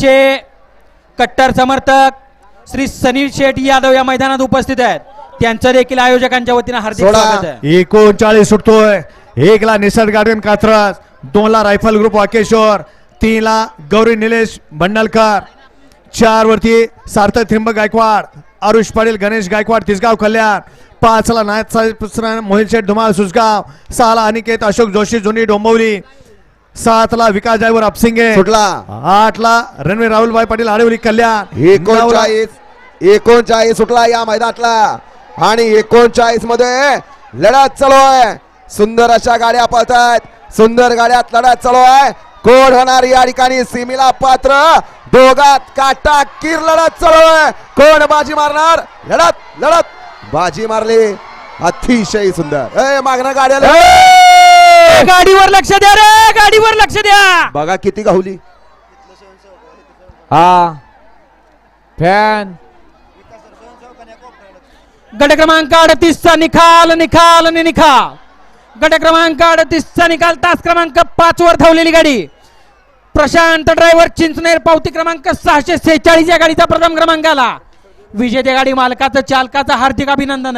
संघाचे कट्टर समर्थक श्री सनील शेठ यादव या मैदानात उपस्थित आहेत. त्यांचं देखील आयोजकांच्या वतीनं हार्दिक. स्वागत आहे. एकोणचाळीस सुटतोय. एकला निसर्ग गार्डन कात्रज दोनला रायफल ग्रुप वाकेश्वर तीनला गौरी निलेश भंडलकर चार वरती सार्थक त्रिंबक गायकवाड आरुष पाटील गणेश गायकवाड तिसगाव कल्याण. पाचला नायक साहेब मोहित शेठ धुमाळ सुसगाव. सहाला अनिकेत अशोक जोशी जुनी डोंबवली. सातला विकास ड्रायव्हर अपसिंगे सुटला. आठला रणवीर राहुलभाई पाटील आडवली कल्याण. एकोणचाळीस एकोणचाळीस सुटला या मैदानातला. आणि एकोणचाळीसमध्ये लढत चालू आहे. सुंदर अशा गाड्या पळतायत. सुंदर गाड्यात लढत चालू आहे. कोण होणार या ठिकाणी? सीमेला पात्र. दोघात काटा किर लढत चालू आहे. कोण बाजी मारणार? लढत लढत. बाजी मारली. अतिशय सुंदर. ए मागणं गाड्याला. गाडीवर लक्ष द्या रे गाडीवर लक्ष द्या. बघा किती गाहुली हा. फॅन. गट क्रमांक अडतीसचा निकाल निकाल आणि निकाल. गट क्रमांक अडतीसचा निकाल तास क्रमांक पाच वर धावलेली गाडी. प्रशांत ड्रायव्हर चिंचनेर पावती क्रमांक सहाशे सेहेचाळीस या गाडीचा प्रथम क्रमांक आला विजेत्या गाडी मालकाचं चालकाचं हार्दिक अभिनंदन.